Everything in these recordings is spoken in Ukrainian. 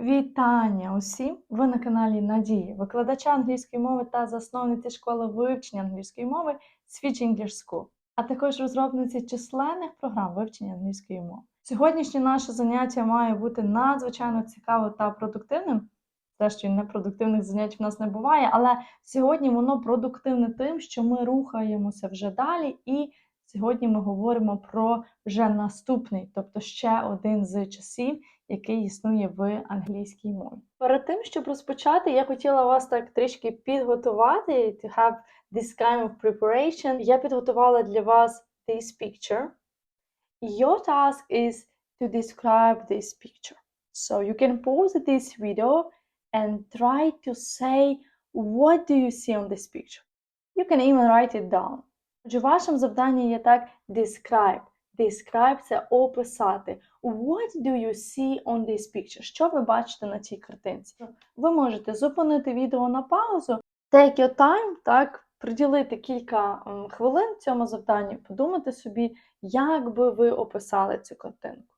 Вітання усім! Ви на каналі Надії, викладача англійської мови та засновниці школи вивчення англійської мови Switch English School, а також розробниці численних програм вивчення англійської мови. Сьогоднішнє наше заняття має бути надзвичайно цікавим та продуктивним. Те, що непродуктивних занять в нас не буває, але сьогодні воно продуктивне тим, що ми рухаємося вже далі, і сьогодні ми говоримо про вже наступний, тобто ще один з часів, який існує в англійській мові. Перед тим, щоб розпочати, я хотіла вас так трішки підготувати, to have this kind of preparation. Я підготувала для вас this picture. Your task is to describe this picture. So you can pause this video and try to say what do you see on this picture. You can even write it down. Отже, вашим завданням є так describe. Describe – це описати. What do you see on this picture? Що ви бачите на цій картинці? Ви можете зупинити відео на паузу, take your time, так, приділити кілька хвилин цьому завданню, подумати собі, як би ви описали цю картинку.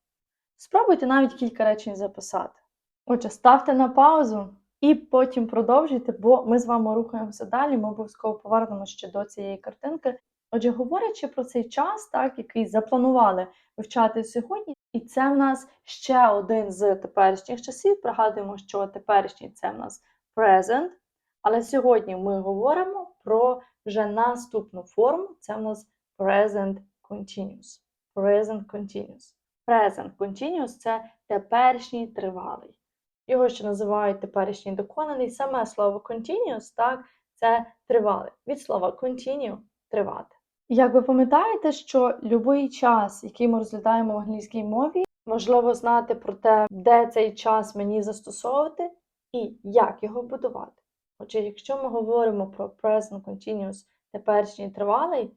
Спробуйте навіть кілька речень записати. Отже, ставте на паузу і потім продовжуйте, бо ми з вами рухаємося далі. Ми обов'язково повернемося ще до цієї картинки. Отже, говорячи про цей час, так, який запланували вивчати сьогодні, і це в нас ще один з теперішніх часів. Пригадуємо, що теперішній це в нас present, але сьогодні ми говоримо про вже наступну форму. Це в нас present continuous. Present continuous. Present continuous це теперішній тривалий. Його ще називають теперішній доконаний. Саме слово continuous, так, це тривалий. Від слова continue тривати. Як ви пам'ятаєте, що будь-який час, який ми розглядаємо в англійській мові, важливо знати про те, де цей час мені застосовувати і як його будувати. Отже, якщо ми говоримо про present continuous, теперішній тривалий,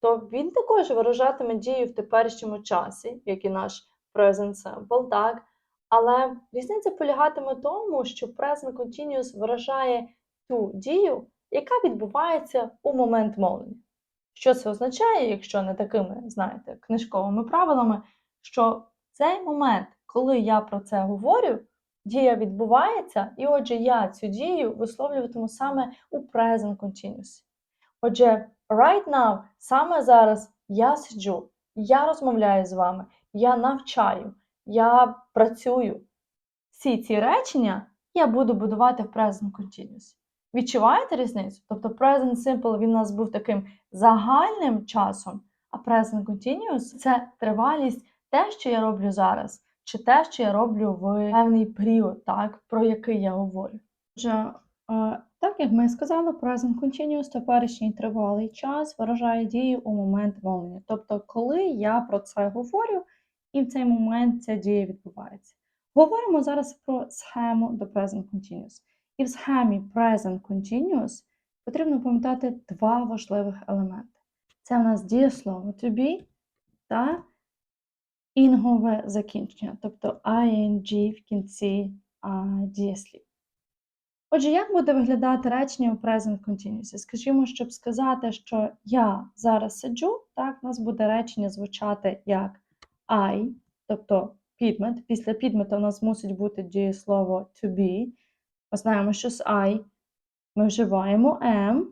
то він також виражатиме дію в теперішньому часі, як і наш present simple, так? Але різниця полягатиме тому, що present continuous виражає ту дію, яка відбувається у момент мовлення. Що це означає, якщо не такими, знаєте, книжковими правилами, що цей момент, коли я про це говорю, дія відбувається, і отже, я цю дію висловлюватиму саме у present continuous. Отже, right now, саме зараз я сиджу, я розмовляю з вами, я навчаю, я працюю. Всі ці речення я буду будувати в present continuous. Відчуваєте різницю? Тобто present simple він у нас був таким загальним часом, а present continuous це тривалість те, що я роблю зараз, чи те, що я роблю в певний період, так, про який я говорю. Отже, е, так як ми сказали, present continuous теперішній тривалий час виражає дію у момент мовлення. Тобто, коли я про це говорю, і в цей момент ця дія відбувається. Говоримо зараз про схему до present continuous. І в схемі present continuous потрібно пам'ятати два важливих елементи. Це в нас дієслово to be та інгове закінчення, тобто ing в кінці дієслів. Отже, як буде виглядати речення у present continuous? Скажімо, щоб сказати, що я зараз сиджу, так, у нас буде речення звучати як I, тобто підмет. Після підмета у нас мусить бути дієслово to be. Ми знаємо, що з I ми вживаємо am.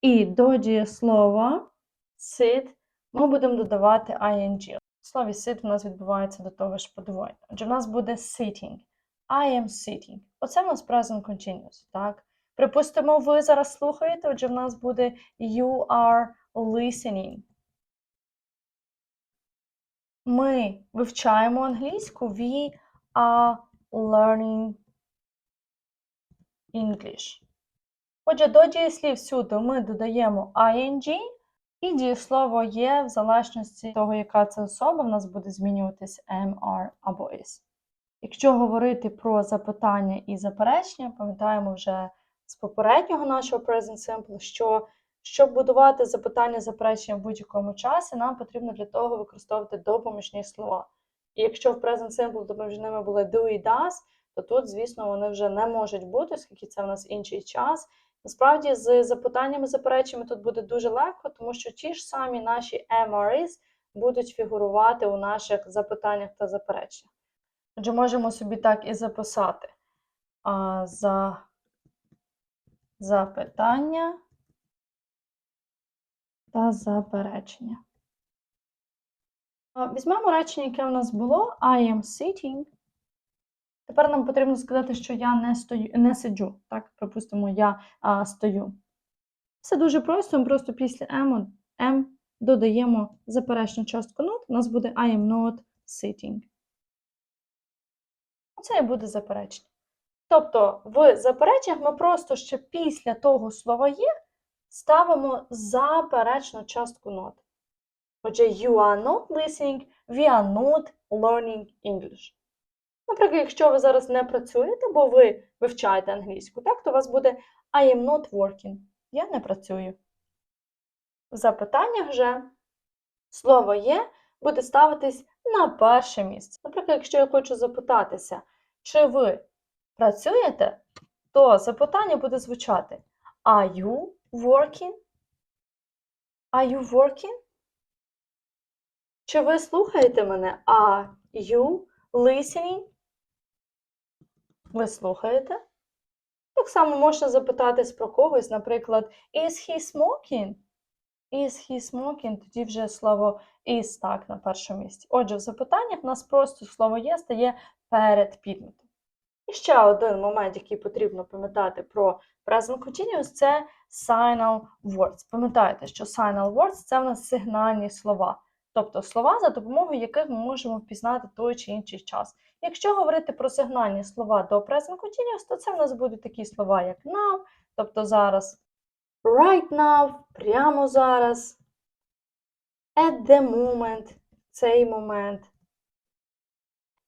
І до дієслова sit ми будемо додавати ing. В слові sit у нас відбувається до того ж подвоєння. Отже, в нас буде sitting. I am sitting. Оце в нас present continuous, так? Припустимо, ви зараз слухаєте, отже, в нас буде you are listening. Ми вивчаємо англійську, we are learning English. Отже, до дієслів всюди ми додаємо ing, і дієслово є в залежності того, яка це особа, в нас буде змінюватись are або is. Якщо говорити про запитання і заперечення, пам'ятаємо вже з попереднього нашого Present Simple, що щоб будувати запитання заперечення в будь-якому часі, нам потрібно для того використовувати допоміжні слова. І якщо в Present Simple допоміжними були do і does, то тут, звісно, вони вже не можуть бути, оскільки це в нас інший час. Насправді, з запитаннями запереченнями тут буде дуже легко, тому що ті ж самі наші MRIs будуть фігурувати у наших запитаннях та запереченнях. Отже, можемо собі так і записати. А, за запитання та заперечення. Візьмемо речення, яке у нас було I am sitting. Тепер нам потрібно сказати, що я не стою, не сиджу. Так, припустимо, я а, стою. Все дуже просто. Ми просто після M, M додаємо заперечну частку not. У нас буде I am not sitting. Це і буде заперечення. Тобто в запереченнях ми просто ще після того слова є ставимо заперечну частку not. Отже, you are not listening, we are not learning English. Наприклад, якщо ви зараз не працюєте, бо ви вивчаєте англійську, так, то у вас буде I am not working. Я не працюю. В запитаннях же слово є буде ставитись на перше місце. Наприклад, якщо я хочу запитатися, чи ви працюєте, то запитання буде звучати Are you working? Are you working? Чи ви слухаєте мене? Are you listening? Ви слухаєте? Так само можна запитатись про когось, наприклад, Is he smoking? Is he smoking? Тоді вже слово is так на першому місці. Отже, в запитаннях в нас просто слово є стає перед підметом. І ще один момент, який потрібно пам'ятати про present continuous, це signal words. Пам'ятайте, що signal words це в нас сигнальні слова. Тобто слова, за допомогою яких ми можемо впізнати той чи інший час. Якщо говорити про сигнальні слова до present continuous, то це в нас будуть такі слова, як now, тобто зараз, right now, прямо зараз, at the moment, цей момент.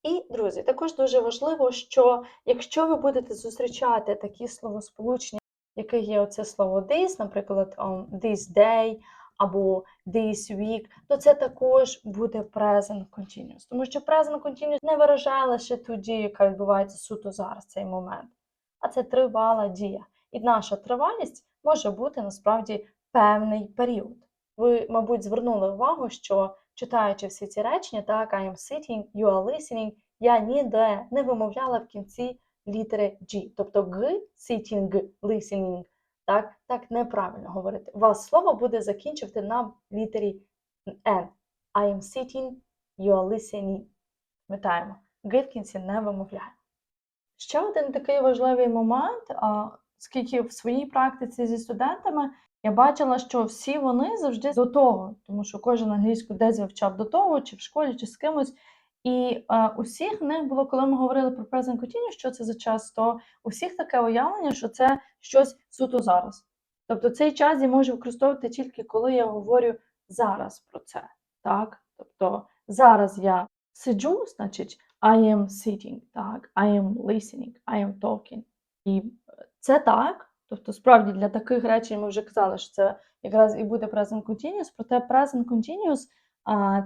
І, друзі, також дуже важливо, що якщо ви будете зустрічати такі словосполучення, яке є оце слово this, наприклад, um, this day або this week, то це також буде present continuous. Тому що present continuous не виражає лише ту дію, яка відбувається суто зараз, цей момент, а це тривала дія. І наша тривалість може бути насправді певний період. Ви, мабуть, звернули увагу, що читаючи всі ці речення, так, I am sitting, you are listening, я ніде не вимовляла в кінці літери G. Тобто G, sitting, listening. Так, так неправильно говорити. У вас слово буде закінчувати на літері N. I am sitting, you are listening. Пам'ятаємо, G в кінці не вимовляємо. Ще один такий важливий момент, оскільки в своїй практиці зі студентами я бачила, що всі вони завжди до того, тому що кожен англійську десь вивчав до того, чи в школі, чи з кимось. І е, у всіх в них було, коли ми говорили про present continuous, що це за час, то у всіх таке уявлення, що це щось суто зараз. Тобто цей час я можу використовувати тільки коли я говорю зараз про це. Так? Тобто зараз я сиджу, значить I am sitting, так, I am listening, I am talking. І це так. Тобто, справді для таких речень ми вже казали, що це якраз і буде present continuous, проте present continuous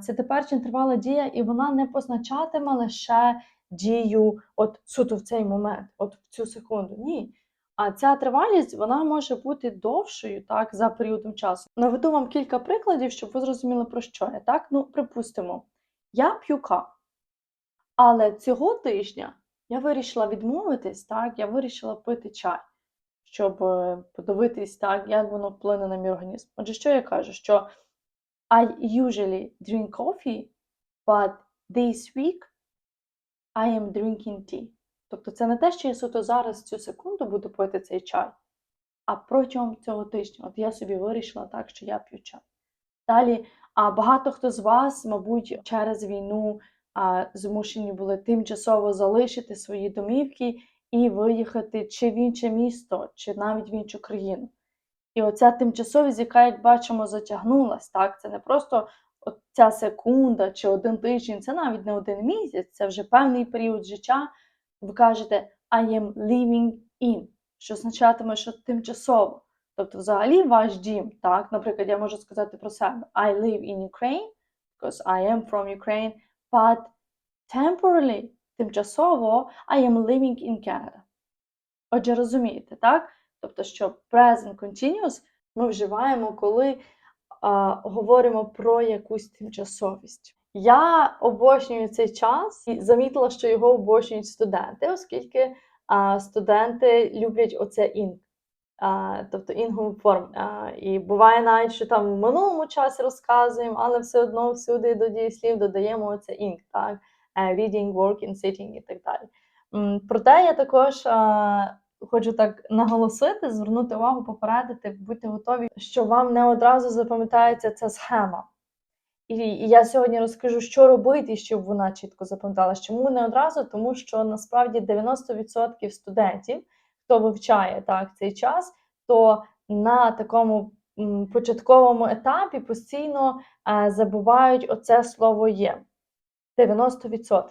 це теперішня тривала дія, і вона не позначатиме лише дію от суто в цей момент, от в цю секунду. Ні. А ця тривалість вона може бути довшою так, за періодом часу. Наведу вам кілька прикладів, щоб ви зрозуміли, про що я. Так? Ну, припустимо, я п'ю каву. Але цього тижня я вирішила відмовитись, так, я вирішила пити чай, щоб е, подивитись, так, як воно вплине на мій організм. Отже, що я кажу? Що I usually drink coffee, but this week I am drinking tea. Тобто це не те, що я суто зараз цю секунду буду пити цей чай, а протягом цього тижня. От я собі вирішила так, що я п'ю чай. Далі, а багато хто з вас, мабуть, через війну а, змушені були тимчасово залишити свої домівки і виїхати чи в інше місто, чи навіть в іншу країну. І оця тимчасовість, яка, як бачимо, затягнулась, так, це не просто ця секунда чи один тиждень, це навіть не один місяць, це вже певний період життя. Ви кажете I am living in, що означатиме, що тимчасово. Тобто, взагалі, ваш дім, так, наприклад, я можу сказати про себе I live in Ukraine, because I am from Ukraine, but temporarily, тимчасово, I am living in Canada. Отже, розумієте, так? Тобто, що present continuous ми вживаємо, коли а, говоримо про якусь тимчасовість. Я обожнюю цей час і замітила, що його обожнюють студенти, оскільки а, студенти люблять оце інг, а, тобто інгову форму. А, і буває навіть, що там в минулому часі розказуємо, але все одно всюди до дієслів додаємо оце інг, так? Е, Reading, working, sitting і так далі. Проте я також а, хочу так наголосити, звернути увагу, попередити, будьте готові, що вам не одразу запам'ятається ця схема. І, і я сьогодні розкажу, що робити, щоб вона чітко запам'яталась. Чому не одразу? Тому що насправді 90% студентів, хто вивчає так цей час, то на такому початковому етапі постійно е, забувають оце слово є. 90%.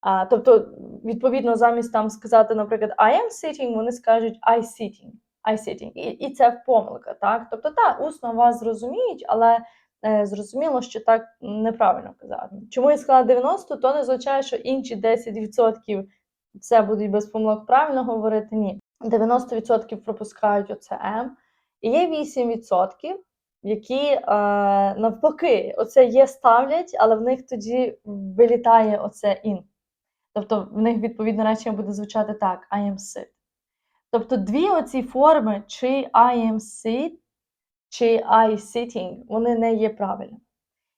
А, тобто, відповідно, замість там сказати, наприклад, I am sitting, вони скажуть I sitting. I sitting. І, і це помилка, так? Тобто, так, усно вас зрозуміють, але е, зрозуміло, що так неправильно казати. Чому я сказала 90, то не означає, що інші 10% це будуть без помилок правильно говорити. Ні. 90% пропускають оце М. І є 8%, які е, навпаки, оце є ставлять, але в них тоді вилітає оце in. Тобто в них відповідне речення буде звучати так: I am sit. Тобто дві оці форми, чи I am sit, чи I sitting, вони не є правильними.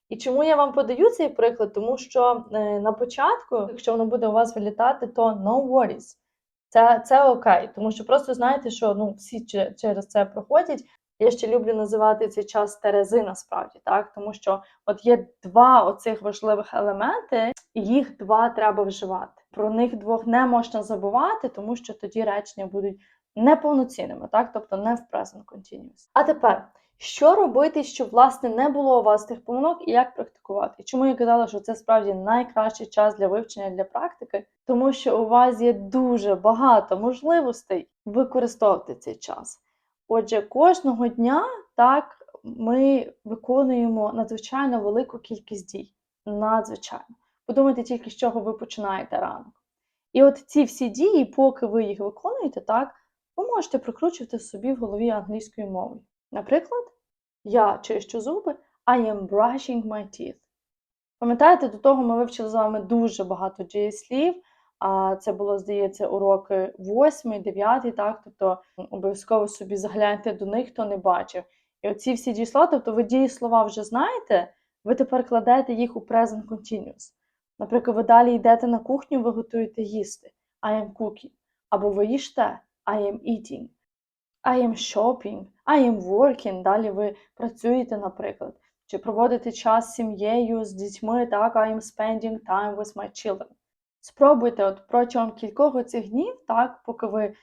І чому я вам подаю цей приклад? Тому що е, на початку, якщо воно буде у вас вилітати, то no worries. Це, це окей, тому що просто знаєте, що ну, всі через це проходять. Я ще люблю називати цей час терези насправді, так? Тому що от є два оцих важливих елементи, їх два треба вживати. Про них двох не можна забувати, тому що тоді речення будуть неповноцінними, так? Тобто не в present continuous. А тепер, що робити, щоб власне не було у вас тих помилок і як практикувати? І чому я казала, що це справді найкращий час для вивчення для практики? Тому що у вас є дуже багато можливостей використовувати цей час. Отже, кожного дня так ми виконуємо надзвичайно велику кількість дій. Надзвичайно. Подумайте тільки, з чого ви починаєте ранок. І от ці всі дії, поки ви їх виконуєте, так, ви можете прокручувати собі в голові англійською мовою. Наприклад, я чищу зуби, I am brushing my teeth. Пам'ятаєте, до того ми вивчили з вами дуже багато дієслів, а це було, здається, уроки 8, 9, так, тобто обов'язково собі загляньте до них, хто не бачив. І оці всі дієслова, тобто ви дієслова вже знаєте, ви тепер кладете їх у present continuous. Наприклад, ви далі йдете на кухню, ви готуєте їсти. I am cooking. Або ви їжте I am eating. I am shopping, I am working. Далі ви працюєте, наприклад, чи проводите час з сім'єю, з дітьми, так, I am spending time with my children. Спробуйте от протягом кількох цих днів, так, поки ви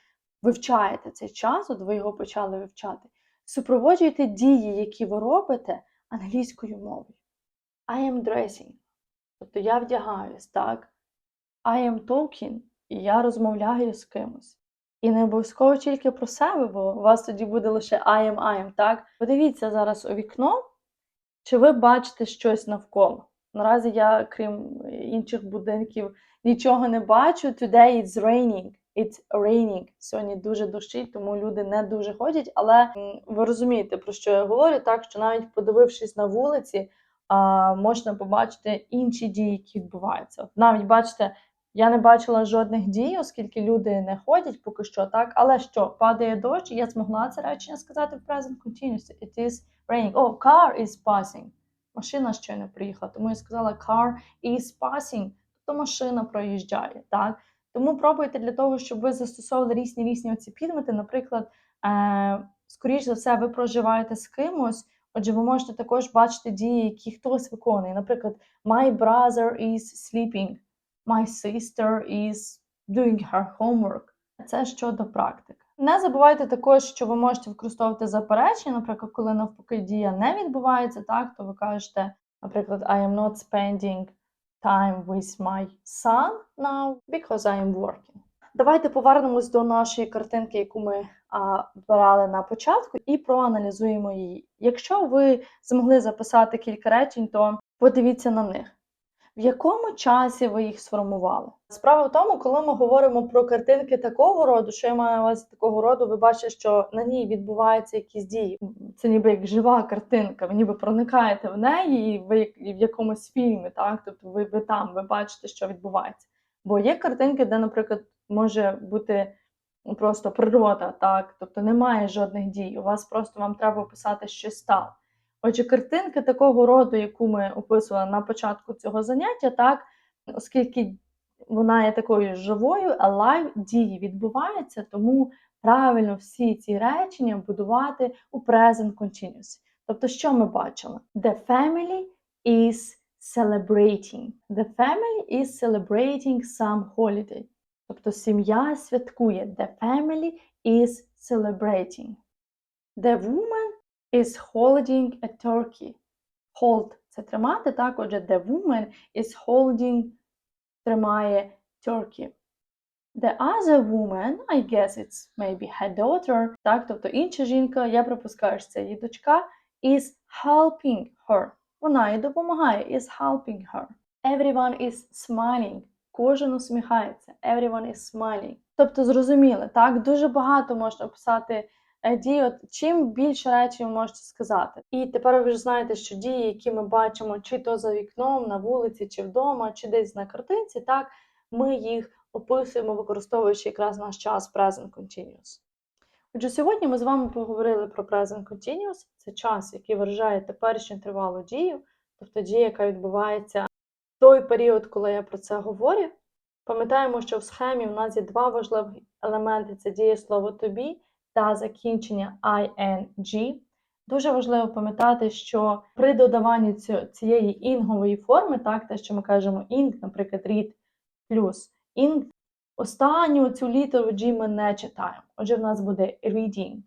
вивчаєте цей час, от ви його почали вивчати, супроводжуйте дії, які ви робите англійською мовою. I am dressing. Тобто я вдягаюсь, так? I am talking, і я розмовляю з кимось. І не обов'язково тільки про себе, бо у вас тоді буде лише I am, I am, так? Подивіться зараз у вікно, чи ви бачите щось навколо. Наразі я, крім інших будинків, нічого не бачу. Today it's raining. It's raining. Сьогодні дуже дощить, тому люди не дуже ходять. Але ви розумієте, про що я говорю, так що навіть подивившись на вулиці, можна побачити інші дії, які відбуваються. От навіть бачите, я не бачила жодних дій, оскільки люди не ходять поки що, так. Але що, падає дощ, я змогла це речення сказати в present continuous. It is raining. Oh, car is passing. Машина щойно приїхала, тому я сказала car is passing, тобто машина проїжджає, так. Тому пробуйте для того, щоб ви застосовували різні різні оці підмети. Наприклад, е, скоріш за все, ви проживаєте з кимось. Отже, ви можете також бачити дії, які хтось виконує. Наприклад, my brother is sleeping, my sister is doing her homework. Це щодо практики. Не забувайте також, що ви можете використовувати заперечення, наприклад, коли навпаки дія не відбувається, так, то ви кажете, наприклад, I am not spending time with my son now because I am working. Давайте повернемось до нашої картинки, яку ми брали на початку, і проаналізуємо її. Якщо ви змогли записати кілька речень, то подивіться на них. в якому часі ви їх сформували. Справа в тому, коли ми говоримо про картинки такого роду, що я маю на увазі такого роду, ви бачите, що на ній відбуваються якісь дії. Це ніби як жива картинка, ви ніби проникаєте в неї, і ви в якомусь фільмі, так? Тобто ви, ви там, ви бачите, що відбувається. Бо є картинки, де, наприклад, може бути просто природа, так, тобто немає жодних дій. У вас просто вам треба описати, що стало. Отже, картинки такого роду, яку ми описували на початку цього заняття, так, оскільки вона є такою живою, alive, дії відбуваються, тому правильно всі ці речення будувати у present continuous. Тобто, що ми бачили? The family is celebrating. The family is celebrating some holiday. Тобто сім'я святкує. The family is celebrating. The woman is holding a turkey. Hold – це тримати, так? Отже, the woman is holding тримає turkey. The other woman, I guess it's maybe her daughter, так? Тобто інша жінка, я припускаю, що це її дочка, is helping her. Вона їй допомагає, is helping her. Everyone is smiling. Кожен усміхається. Everyone is smiling. Тобто, зрозуміли, так? Дуже багато можна писати е, дій, от чим більше речень ви можете сказати. І тепер ви вже знаєте, що дії, які ми бачимо, чи то за вікном, на вулиці, чи вдома, чи десь на картинці, так, ми їх описуємо, використовуючи якраз наш час Present Continuous. Отже, сьогодні ми з вами поговорили про Present Continuous. Це час, який виражає теперішню тривалу дію, тобто дія, яка відбувається той період, коли я про це говорю. Пам'ятаємо, що в схемі в нас є два важливі елементи: це дієслово to та закінчення ing. Дуже важливо пам'ятати, що при додаванні цієї інгової форми, так, те, що ми кажемо ing, наприклад, read плюс ing, останню цю літеру G ми не читаємо. Отже, в нас буде reading,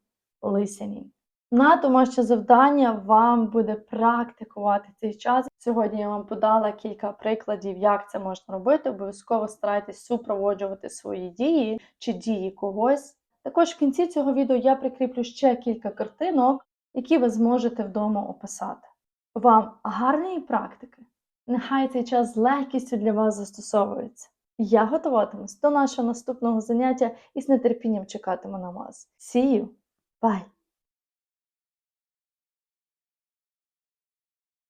listening. На домашнє завдання вам буде практикувати цей час. Сьогодні я вам подала кілька прикладів, як це можна робити. Обов'язково старайтесь супроводжувати свої дії чи дії когось. Також в кінці цього відео я прикріплю ще кілька картинок, які ви зможете вдома описати. Вам гарної практики! Нехай цей час з легкістю для вас застосовується. Я готуватимусь до нашого наступного заняття і з нетерпінням чекатиму на вас. See you! Bye!